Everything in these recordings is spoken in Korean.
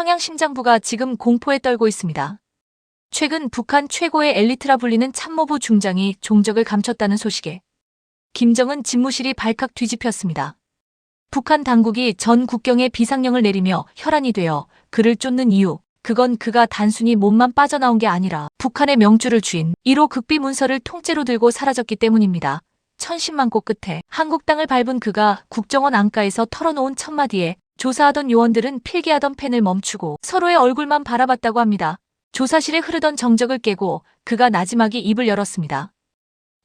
평양 심장부가 지금 공포에 떨고 있습니다. 최근 북한 최고의 엘리트라 불리는 참모부 중장이 종적을 감췄다는 소식에 김정은 집무실이 발칵 뒤집혔습니다. 북한 당국이 전 국경에 비상령을 내리며 혈안이 되어 그를 쫓는 이유, 그건 그가 단순히 몸만 빠져나온 게 아니라 북한의 명주를 쥐인 1호 극비 문서를 통째로 들고 사라졌기 때문입니다. 천신만고 끝에 한국 땅을 밟은 그가 국정원 안가에서 털어놓은 첫 마디에 조사하던 요원들은 필기하던 펜을 멈추고 서로의 얼굴만 바라봤다고 합니다. 조사실에 흐르던 정적을 깨고 그가 나지막이 입을 열었습니다.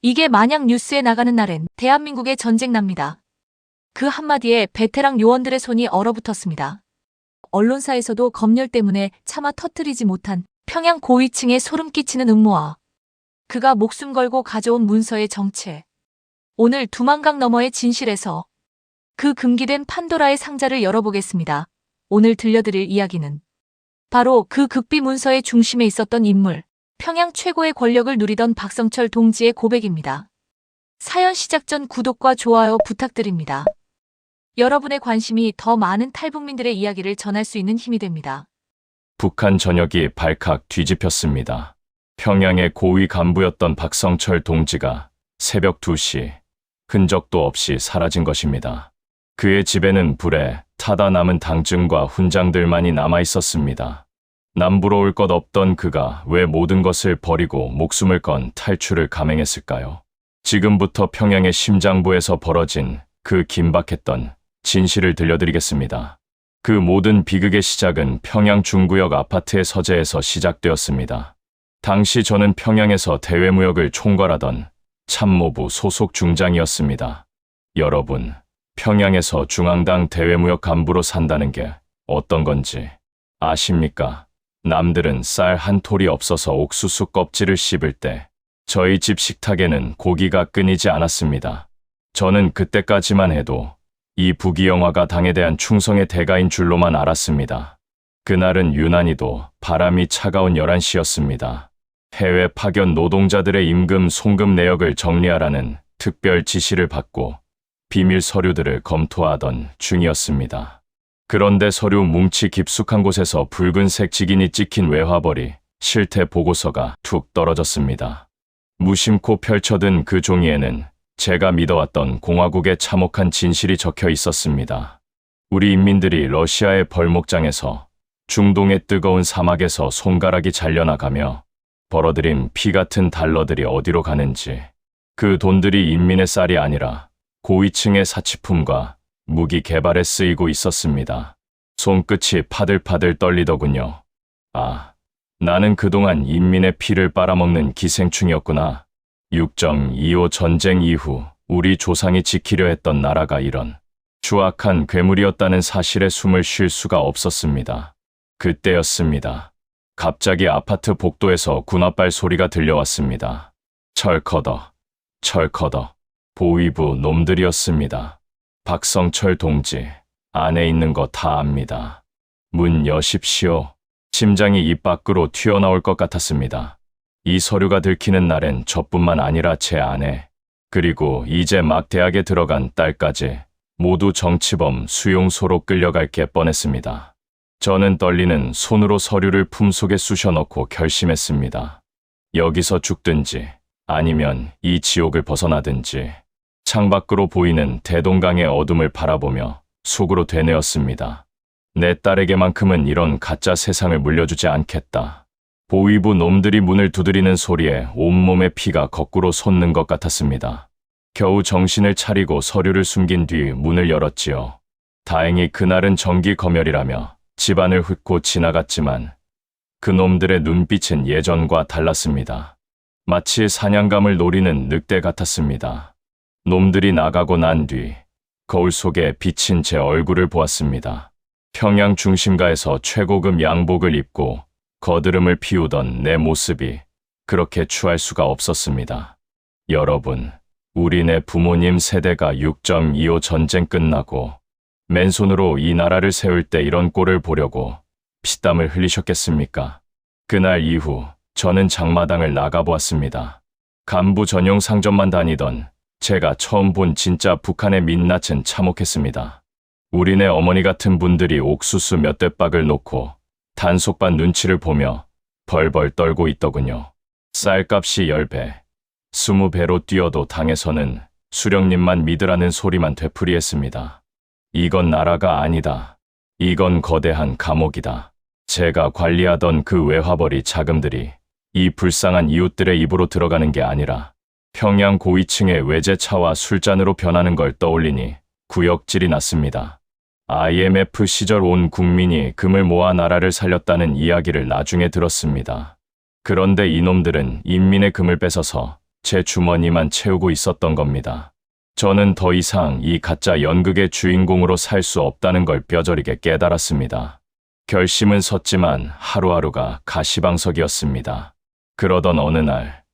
이게 만약 뉴스에 나가는 날엔 대한민국의 전쟁 납니다. 그 한마디에 베테랑 요원들의 손이 얼어붙었습니다. 언론사에서도 검열 때문에 차마 터뜨리지 못한 평양 고위층의 소름 끼치는 음모와 그가 목숨 걸고 가져온 문서의 정체. 오늘 두만강 너머의 진실에서 그 금기된 판도라의 상자를 열어보겠습니다. 오늘 들려드릴 이야기는 바로 그 극비 문서의 중심에 있었던 인물, 평양 최고의 권력을 누리던 박성철 동지의 고백입니다. 사연 시작 전 구독과 좋아요 부탁드립니다. 여러분의 관심이 더 많은 탈북민들의 이야기를 전할 수 있는 힘이 됩니다. 북한 전역이 발칵 뒤집혔습니다. 평양의 고위 간부였던 박성철 동지가 새벽 2시 흔적도 없이 사라진 것입니다. 그의 집에는 불에 타다 남은 당증과 훈장들만이 남아 있었습니다. 남부러 올것 없던 그가 왜 모든 것을 버리고 목숨을 건 탈출을 감행했을까요? 지금부터 평양의 심장부에서 벌어진 그 긴박했던 진실을 들려드리겠습니다. 그 모든 비극의 시작은 평양 중구역 아파트의 서재에서 시작되었습니다. 당시 저는 평양에서 대외무역을 총괄하던 참모부 소속 중장이었습니다. 여러분, 평양에서 중앙당 대외무역 간부로 산다는 게 어떤 건지 아십니까? 남들은 쌀 한 톨이 없어서 옥수수 껍질을 씹을 때 저희 집 식탁에는 고기가 끊이지 않았습니다. 저는 그때까지만 해도 이 부귀영화가 당에 대한 충성의 대가인 줄로만 알았습니다. 그날은 유난히도 바람이 차가운 11시였습니다. 해외 파견 노동자들의 임금 송금 내역을 정리하라는 특별 지시를 받고 비밀 서류들을 검토하던 중이었습니다. 그런데 서류 뭉치 깊숙한 곳에서 붉은색 직인이 찍힌 외화벌이 실태 보고서가 툭 떨어졌습니다. 무심코 펼쳐든 그 종이에는 제가 믿어왔던 공화국의 참혹한 진실이 적혀 있었습니다. 우리 인민들이 러시아의 벌목장에서 중동의 뜨거운 사막에서 손가락이 잘려나가며 벌어들인 피 같은 달러들이 어디로 가는지 그 돈들이 인민의 쌀이 아니라 고위층의 사치품과 무기 개발에 쓰이고 있었습니다. 손끝이 파들파들 떨리더군요. 아, 나는 그동안 인민의 피를 빨아먹는 기생충이었구나. 6.25 전쟁 이후 우리 조상이 지키려 했던 나라가 이런 추악한 괴물이었다는 사실에 숨을 쉴 수가 없었습니다. 그때였습니다. 갑자기 아파트 복도에서 군합발 소리가 들려왔습니다. 철커더, 철커더, 보위부 놈들이었습니다. 박성철 동지, 안에 있는 거 다 압니다. 문 여십시오. 심장이 입 밖으로 튀어나올 것 같았습니다. 이 서류가 들키는 날엔 저뿐만 아니라 제 아내, 그리고 이제 막 대학에 들어간 딸까지 모두 정치범 수용소로 끌려갈 게 뻔했습니다. 저는 떨리는 손으로 서류를 품속에 쑤셔넣고 결심했습니다. 여기서 죽든지 아니면 이 지옥을 벗어나든지 창밖으로 보이는 대동강의 어둠을 바라보며 속으로 되뇌었습니다. 내 딸에게만큼은 이런 가짜 세상을 물려주지 않겠다. 보위부 놈들이 문을 두드리는 소리에 온몸의 피가 거꾸로 솟는 것 같았습니다. 겨우 정신을 차리고 서류를 숨긴 뒤 문을 열었지요. 다행히 그날은 정기 검열이라며 집안을 훑고 지나갔지만 그 놈들의 눈빛은 예전과 달랐습니다. 마치 사냥감을 노리는 늑대 같았습니다. 놈들이 나가고 난 뒤 거울 속에 비친 제 얼굴을 보았습니다. 평양 중심가에서 최고급 양복을 입고 거드름을 피우던 내 모습이 그렇게 추할 수가 없었습니다. 여러분, 우리네 부모님 세대가 6.25 전쟁 끝나고 맨손으로 이 나라를 세울 때 이런 꼴을 보려고 피땀을 흘리셨겠습니까? 그날 이후 저는 장마당을 나가보았습니다. 간부 전용 상점만 다니던 제가 처음 본 진짜 북한의 민낯은 참혹했습니다. 우리네 어머니 같은 분들이 옥수수 몇 대박을 놓고 단속반 눈치를 보며 벌벌 떨고 있더군요. 쌀값이 10배, 20배로 뛰어도 당에서는 수령님만 믿으라는 소리만 되풀이했습니다. 이건 나라가 아니다. 이건 거대한 감옥이다. 제가 관리하던 그 외화벌이 자금들이 이 불쌍한 이웃들의 입으로 들어가는 게 아니라 평양 고위층의 외제차와 술잔으로 변하는 걸 떠올리니 구역질이 났습니다. IMF 시절 온 국민이 금을 모아 나라를 살렸다는 이야기를 나중에 들었습니다. 그런데 이놈들은 인민의 금을 뺏어서 제 주머니만 채우고 있었던 겁니다. 저는 더 이상 이 가짜 연극의 주인공으로 살 수 없다는 걸 뼈저리게 깨달았습니다. 결심은 섰지만 하루하루가 가시방석이었습니다. 그러던 어느 날,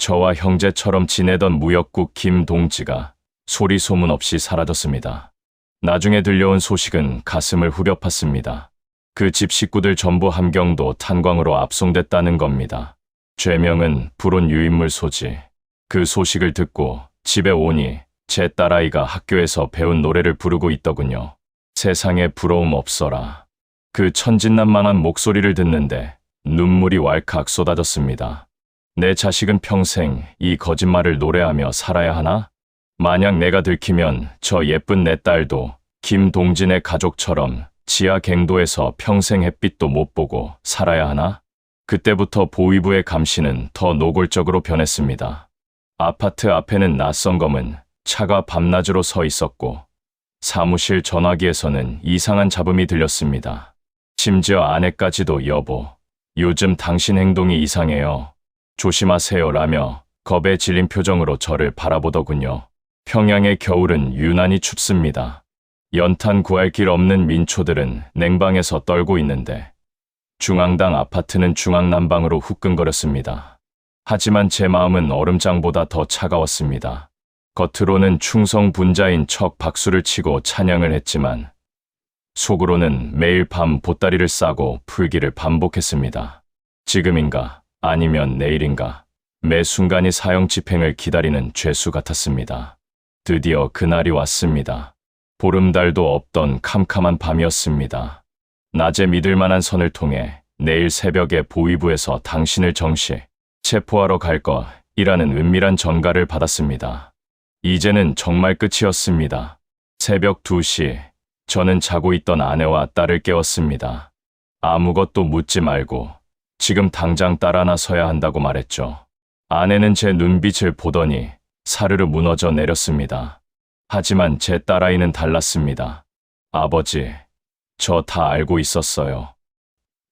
저와 형제처럼 지내던 무역국 김동지가 소리 소문 없이 사라졌습니다. 나중에 들려온 소식은 가슴을 후벼 팠습니다. 그 집 식구들 전부 함경도 탄광으로 압송됐다는 겁니다. 죄명은 불온 유인물 소지. 그 소식을 듣고 집에 오니 제 딸아이가 학교에서 배운 노래를 부르고 있더군요. 세상에 부러움 없어라. 그 천진난만한 목소리를 듣는데 눈물이 왈칵 쏟아졌습니다. 내 자식은 평생 이 거짓말을 노래하며 살아야 하나? 만약 내가 들키면 저 예쁜 내 딸도 김동진의 가족처럼 지하 갱도에서 평생 햇빛도 못 보고 살아야 하나? 그때부터 보위부의 감시는 더 노골적으로 변했습니다. 아파트 앞에는 낯선 검은 차가 밤낮으로 서 있었고 사무실 전화기에서는 이상한 잡음이 들렸습니다. 심지어 아내까지도 여보, 요즘 당신 행동이 이상해요. 조심하세요 라며 겁에 질린 표정으로 저를 바라보더군요. 평양의 겨울은 유난히 춥습니다. 연탄 구할 길 없는 민초들은 냉방에서 떨고 있는데 중앙당 아파트는 중앙난방으로 후끈거렸습니다. 하지만 제 마음은 얼음장보다 더 차가웠습니다. 겉으로는 충성 분자인 척 박수를 치고 찬양을 했지만 속으로는 매일 밤 보따리를 싸고 풀기를 반복했습니다. 지금인가 아니면 내일인가 매 순간이 사형 집행을 기다리는 죄수 같았습니다. 드디어 그날이 왔습니다. 보름달도 없던 캄캄한 밤이었습니다. 낮에 믿을 만한 선을 통해 내일 새벽에 보위부에서 당신을 정시 체포하러 갈 것이라는 은밀한 전가를 받았습니다. 이제는 정말 끝이었습니다. 새벽 2시 저는 자고 있던 아내와 딸을 깨웠습니다. 아무것도 묻지 말고 지금 당장 따라 나서야 한다고 말했죠. 아내는 제 눈빛을 보더니 사르르 무너져 내렸습니다. 하지만 제 딸아이는 달랐습니다. 아버지, 저 다 알고 있었어요.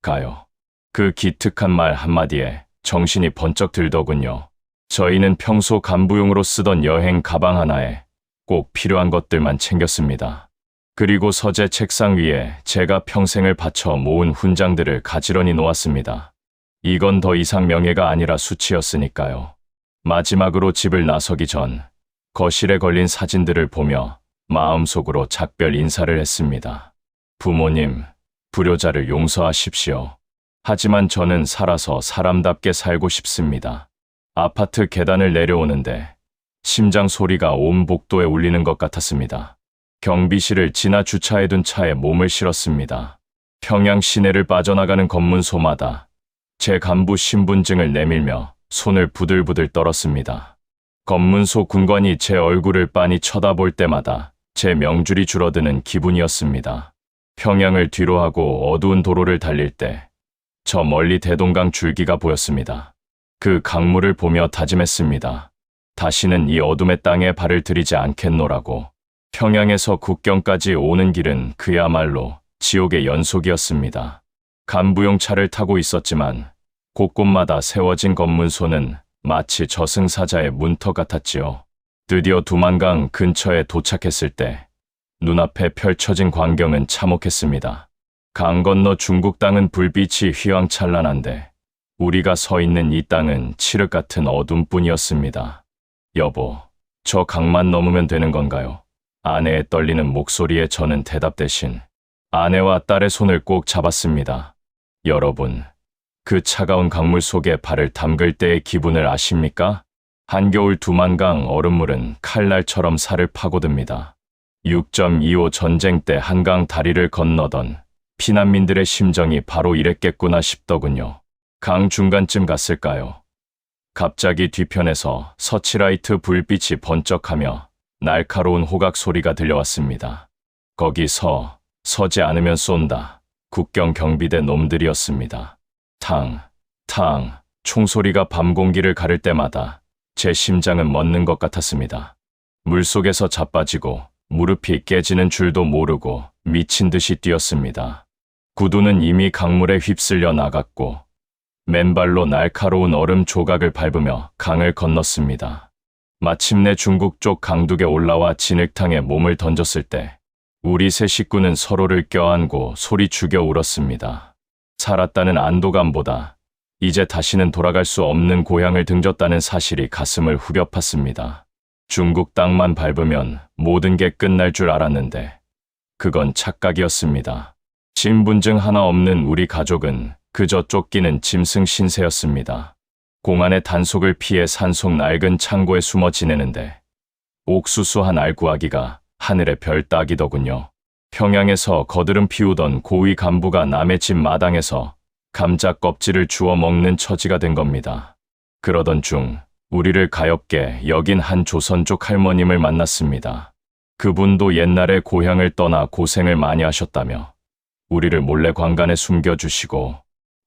가요. 그 기특한 말 한마디에 정신이 번쩍 들더군요. 저희는 평소 간부용으로 쓰던 여행 가방 하나에 꼭 필요한 것들만 챙겼습니다. 그리고 서재 책상 위에 제가 평생을 바쳐 모은 훈장들을 가지런히 놓았습니다. 이건 더 이상 명예가 아니라 수치였으니까요. 마지막으로 집을 나서기 전 거실에 걸린 사진들을 보며 마음속으로 작별 인사를 했습니다. 부모님, 불효자를 용서하십시오. 하지만 저는 살아서 사람답게 살고 싶습니다. 아파트 계단을 내려오는데 심장 소리가 온 복도에 울리는 것 같았습니다. 경비실을 지나 주차해둔 차에 몸을 실었습니다. 평양 시내를 빠져나가는 검문소마다 제 간부 신분증을 내밀며 손을 부들부들 떨었습니다. 검문소 군관이 제 얼굴을 빤히 쳐다볼 때마다 제 명줄이 줄어드는 기분이었습니다. 평양을 뒤로하고 어두운 도로를 달릴 때 저 멀리 대동강 줄기가 보였습니다. 그 강물을 보며 다짐했습니다. 다시는 이 어둠의 땅에 발을 들이지 않겠노라고. 평양에서 국경까지 오는 길은 그야말로 지옥의 연속이었습니다. 간부용 차를 타고 있었지만 곳곳마다 세워진 검문소는 마치 저승사자의 문터 같았지요. 드디어 두만강 근처에 도착했을 때 눈앞에 펼쳐진 광경은 참혹했습니다. 강 건너 중국 땅은 불빛이 휘황찬란한데 우리가 서 있는 이 땅은 칠흑 같은 어둠뿐이었습니다. 여보, 저 강만 넘으면 되는 건가요? 아내의 떨리는 목소리에 저는 대답 대신 아내와 딸의 손을 꼭 잡았습니다. 여러분, 그 차가운 강물 속에 발을 담글 때의 기분을 아십니까? 한겨울 두만강 얼음물은 칼날처럼 살을 파고듭니다. 6.25 전쟁 때 한강 다리를 건너던 피난민들의 심정이 바로 이랬겠구나 싶더군요. 강 중간쯤 갔을까요? 갑자기 뒤편에서 서치라이트 불빛이 번쩍하며 날카로운 호각 소리가 들려왔습니다. 거기 서, 서지 않으면 쏜다. 국경 경비대 놈들이었습니다. 탕, 탕, 총소리가 밤 공기를 가를 때마다 제 심장은 멎는 것 같았습니다. 물속에서 자빠지고 무릎이 깨지는 줄도 모르고 미친 듯이 뛰었습니다. 구두는 이미 강물에 휩쓸려 나갔고 맨발로 날카로운 얼음 조각을 밟으며 강을 건넜습니다. 마침내 중국 쪽 강둑에 올라와 진흙탕에 몸을 던졌을 때 우리 세 식구는 서로를 껴안고 소리 죽여 울었습니다. 살았다는 안도감보다 이제 다시는 돌아갈 수 없는 고향을 등졌다는 사실이 가슴을 후벼 팠습니다. 중국 땅만 밟으면 모든 게 끝날 줄 알았는데 그건 착각이었습니다. 신분증 하나 없는 우리 가족은 그저 쫓기는 짐승 신세였습니다. 공안의 단속을 피해 산속 낡은 창고에 숨어 지내는데 옥수수 한 알 구하기가 하늘의 별 따기더군요. 평양에서 거드름 피우던 고위 간부가 남의 집 마당에서 감자 껍질을 주워 먹는 처지가 된 겁니다. 그러던 중 우리를 가엽게 여긴 한 조선족 할머님을 만났습니다. 그분도 옛날에 고향을 떠나 고생을 많이 하셨다며 우리를 몰래 관간에 숨겨주시고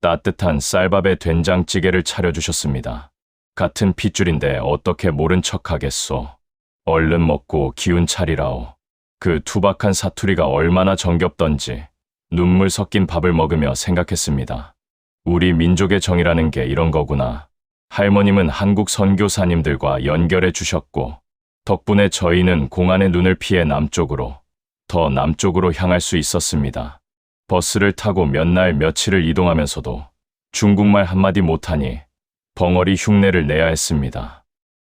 따뜻한 쌀밥에 된장찌개를 차려주셨습니다. 같은 핏줄인데 어떻게 모른 척하겠소. 얼른 먹고 기운 차리라오. 그 투박한 사투리가 얼마나 정겹던지 눈물 섞인 밥을 먹으며 생각했습니다. 우리 민족의 정이라는 게 이런 거구나. 할머님은 한국 선교사님들과 연결해 주셨고, 덕분에 저희는 공안의 눈을 피해 남쪽으로, 더 남쪽으로 향할 수 있었습니다. 버스를 타고 몇 날 며칠을 이동하면서도 중국말 한마디 못하니 벙어리 흉내를 내야 했습니다.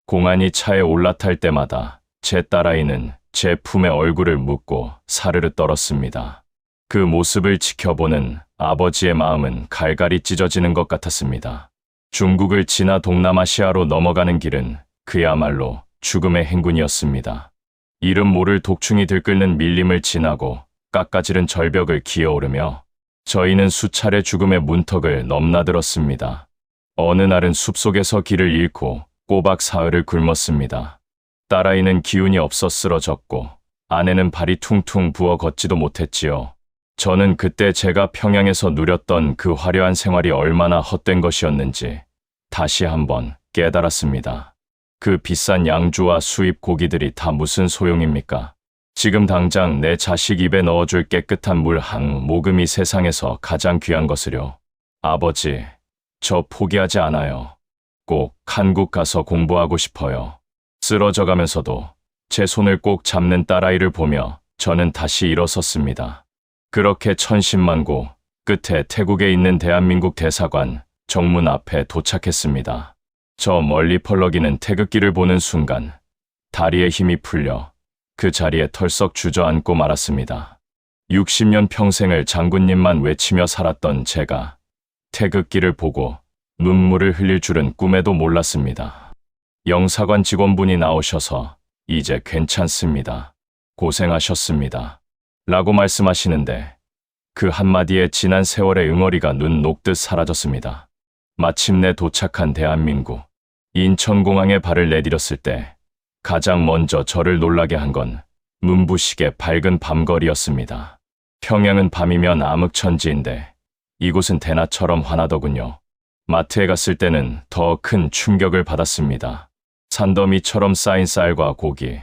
공안이 차에 올라탈 때마다 제 딸아이는 제 품에 얼굴을 묻고 사르르 떨었습니다. 그 모습을 지켜보는 아버지의 마음은 갈갈이 찢어지는 것 같았습니다. 중국을 지나 동남아시아로 넘어가는 길은 그야말로 죽음의 행군이었습니다. 이름 모를 독충이 들끓는 밀림을 지나고 깎아지른 절벽을 기어오르며 저희는 수차례 죽음의 문턱을 넘나들었습니다. 어느 날은 숲속에서 길을 잃고 꼬박 사흘을 굶었습니다. 딸아이는 기운이 없어 쓰러졌고 아내는 발이 퉁퉁 부어 걷지도 못했지요. 저는 그때 제가 평양에서 누렸던 그 화려한 생활이 얼마나 헛된 것이었는지 다시 한번 깨달았습니다. 그 비싼 양주와 수입 고기들이 다 무슨 소용입니까? 지금 당장 내 자식 입에 넣어줄 깨끗한 물 한 모금이 세상에서 가장 귀한 것을요. 아버지, 저 포기하지 않아요. 꼭 한국 가서 공부하고 싶어요. 쓰러져 가면서도 제 손을 꼭 잡는 딸아이를 보며 저는 다시 일어섰습니다. 그렇게 천신만고 끝에 태국에 있는 대한민국 대사관 정문 앞에 도착했습니다. 저 멀리 펄럭이는 태극기를 보는 순간 다리에 힘이 풀려 그 자리에 털썩 주저앉고 말았습니다. 60년 평생을 장군님만 외치며 살았던 제가 태극기를 보고 눈물을 흘릴 줄은 꿈에도 몰랐습니다. 영사관 직원분이 나오셔서 이제 괜찮습니다. 고생하셨습니다. 라고 말씀하시는데 그 한마디에 지난 세월의 응어리가 눈 녹듯 사라졌습니다. 마침내 도착한 대한민국. 인천공항에 발을 내디뎠을 때 가장 먼저 저를 놀라게 한 건 문부식의 밝은 밤거리였습니다. 평양은 밤이면 암흑천지인데 이곳은 대낮처럼 환하더군요. 마트에 갔을 때는 더 큰 충격을 받았습니다. 산더미처럼 쌓인 쌀과 고기,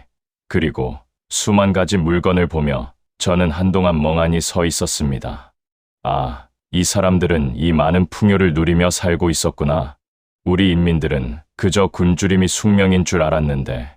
그리고 수만 가지 물건을 보며 저는 한동안 멍하니 서 있었습니다. 아, 이 사람들은 이 많은 풍요를 누리며 살고 있었구나. 우리 인민들은 그저 굶주림이 숙명인 줄 알았는데,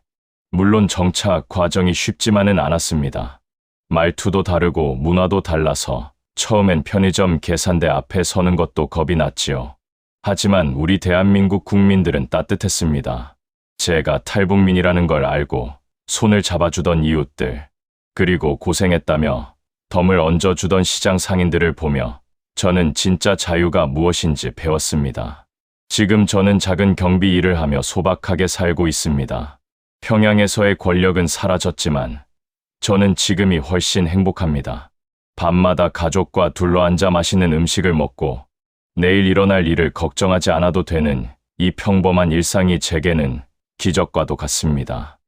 물론 정착 과정이 쉽지만은 않았습니다. 말투도 다르고 문화도 달라서 처음엔 편의점 계산대 앞에 서는 것도 겁이 났지요. 하지만 우리 대한민국 국민들은 따뜻했습니다. 제가 탈북민이라는 걸 알고 손을 잡아주던 이웃들, 그리고 고생했다며 덤을 얹어주던 시장 상인들을 보며 저는 진짜 자유가 무엇인지 배웠습니다. 지금 저는 작은 경비 일을 하며 소박하게 살고 있습니다. 평양에서의 권력은 사라졌지만 저는 지금이 훨씬 행복합니다. 밤마다 가족과 둘러앉아 맛있는 음식을 먹고 내일 일어날 일을 걱정하지 않아도 되는 이 평범한 일상이 제게는 기적과도 같습니다.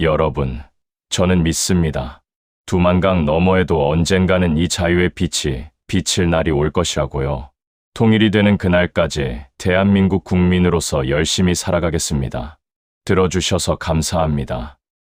여러분, 저는 믿습니다. 두만강 너머에도 언젠가는 이 자유의 빛이 비칠 날이 올 것이라고요. 통일이 되는 그날까지 대한민국 국민으로서 열심히 살아가겠습니다. 들어주셔서 감사합니다.